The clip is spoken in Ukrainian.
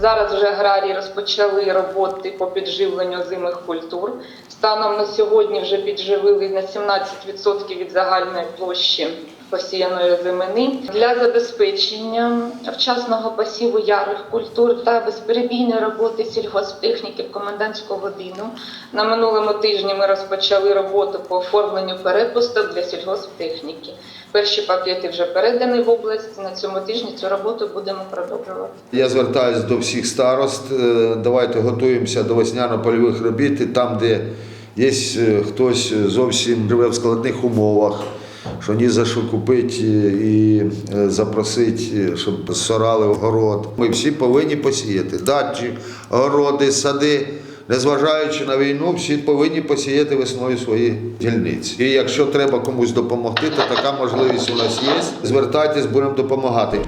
Зараз вже аграрії розпочали роботи по підживленню озимих культур. Станом на сьогодні вже підживили на 17% від загальної площі посіяної озимини для забезпечення вчасного посіву ярих культур та безперебійної роботи сільгосптехніки в комендантську годину. На минулому тижні ми розпочали роботу по оформленню перепусток для сільгосптехніки. Перші пакети вже передані в область. На цьому тижні цю роботу будемо продовжувати. Я звертаюся до всіх старост. е, Давайте готуємося до весняно-польових робіт. Там, де є е, хтось зовсім живе в складних умовах, що ні за що купити і е, запросити, щоб сорали огород. Ми всі повинні посіяти дачі, городи, сади. Незважаючи на війну, всі повинні посіяти весною свої дільниці. І якщо треба комусь допомогти, то така можливість у нас є. Звертайтесь, будемо допомагати.